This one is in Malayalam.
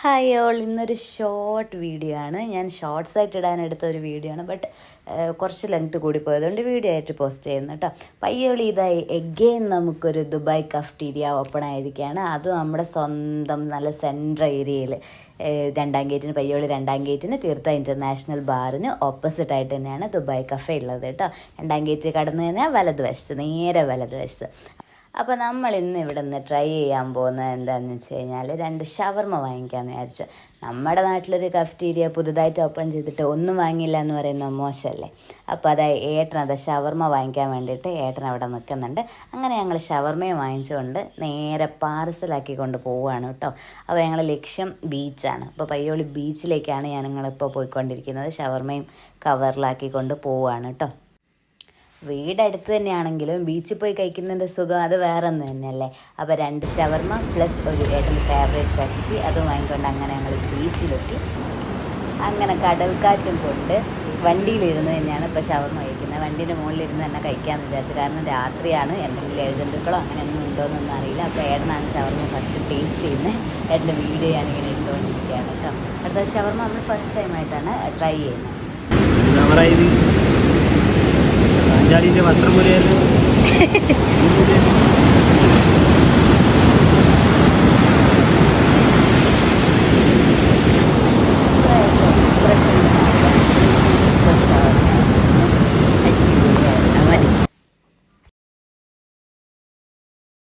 ഹായ് ഓൾ ഇന്നൊരു ഷോർട്ട് വീഡിയോ ആണ്. ഞാൻ ഷോർട്ട്സ് ആയിട്ട് ഇടാൻ എടുത്ത ഒരു വീഡിയോ ആണ്. ബട്ട് കുറച്ച് ലെങ്ത് കൂടി പോയതുകൊണ്ട് വീഡിയോ ആയിട്ട് പോസ്റ്റ് ചെയ്യുന്നു കേട്ടോ പയ്യോളി ഇതായി എഗെയിൻ നമുക്കൊരു ദുബായ് കഫ്റ്റീരിയ ഓപ്പൺ ആയിരിക്കുകയാണ്. അതും നമ്മുടെ സ്വന്തം നല്ല സെൻട്രൽ ഏരിയയിൽ രണ്ടാം ഗേറ്റിന് പയ്യോളി രണ്ടാം ഗേറ്റിന് തീർത്ഥ ഇന്റർനാഷണൽ ബാറിന് ഓപ്പോസിറ്റ് ആയിട്ട് തന്നെയാണ് ദുബായ് കഫേ ഉള്ളത് കേട്ടോ രണ്ടാം ഗേറ്റ് കടന്നു കഴിഞ്ഞാൽ വലതുവശത്ത് നേരെ വലതുവശത്ത്. അപ്പോൾ നമ്മൾ ഇന്ന് ഇവിടെ നിന്ന് ട്രൈ ചെയ്യാൻ പോകുന്നത് എന്താണെന്ന് വെച്ച് കഴിഞ്ഞാൽ രണ്ട് ഷവർമ വാങ്ങിക്കാമെന്ന് വിചാരിച്ചു. നമ്മുടെ നാട്ടിലൊരു കഫ്റ്റീരിയ പുതുതായിട്ട് ഓപ്പൺ ചെയ്തിട്ട് ഒന്നും വാങ്ങിയില്ല എന്ന് പറയുന്ന മോശമല്ലേ അപ്പോൾ അതായത് ഏട്ടൻ അത് ഷവർമ വാങ്ങിക്കാൻ വേണ്ടിയിട്ട് ഏട്ടൻ അവിടെ നിൽക്കുന്നുണ്ട് അങ്ങനെ ഞങ്ങൾ ഷവർമയും വാങ്ങിച്ചുകൊണ്ട് നേരെ പാർസലാക്കി കൊണ്ട് പോവുകയാണ് കേട്ടോ. അപ്പോൾ ഞങ്ങൾ ലക്ഷ്യം ബീച്ചാണ് അപ്പോൾ പയ്യോളി ബീച്ചിലേക്കാണ് ഞാൻ ഞങ്ങളിപ്പോൾ പോയിക്കൊണ്ടിരിക്കുന്നത്. ഷവർമയും കവറിലാക്കി കൊണ്ട് പോവുകയാണ് കേട്ടോ. വീട് അടുത്ത് തന്നെയാണെങ്കിലും ബീച്ചിൽ പോയി കഴിക്കുന്നതിന്റെ സുഖം അത് വേറെ ഒന്ന് തന്നെയല്ലേ? അപ്പോൾ രണ്ട് ഷവർമ പ്ലസ് ഒരു ഏട്ടന്റെ ഫേവറേറ്റ് പെപ്സി അതും വാങ്ങിക്കൊണ്ട് അങ്ങനെ ഞങ്ങൾ ബീച്ചിലെത്തി അങ്ങനെ കടൽക്കാറ്റും കൊണ്ട് വണ്ടിയിലിരുന്ന് തന്നെയാണ് ഇപ്പോൾ ഷവർമ കഴിക്കുന്നത്. വണ്ടീന്റെ മുകളിലിരുന്ന് തന്നെ കഴിക്കാമെന്ന് വിചാരിച്ചു. കാരണം രാത്രിയാണ് എന്തെങ്കിലും എഴുതണ്ടുക്കളോ അങ്ങനെ ഒന്നും ഉണ്ടോയെന്നൊന്നും അറിയില്ല. അപ്പോൾ ഏട്ടനാണ് ഷവർമ ഫസ്റ്റ് ടേസ്റ്റ് ചെയ്യുന്നത്. ഏട്ടന്റെ വീഡിയോ ഞാനിങ്ങനെ ഇട്ടുകൊണ്ടിരിക്കുകയാണ് കേട്ടോ. അടുത്ത ഷവർമ നമ്മൾ ഫസ്റ്റ് ടൈമായിട്ടാണ് ട്രൈ ചെയ്യുന്നത്. അഞ്ചാടിന്റെ വസ്ത്രം പോലെയല്ലോ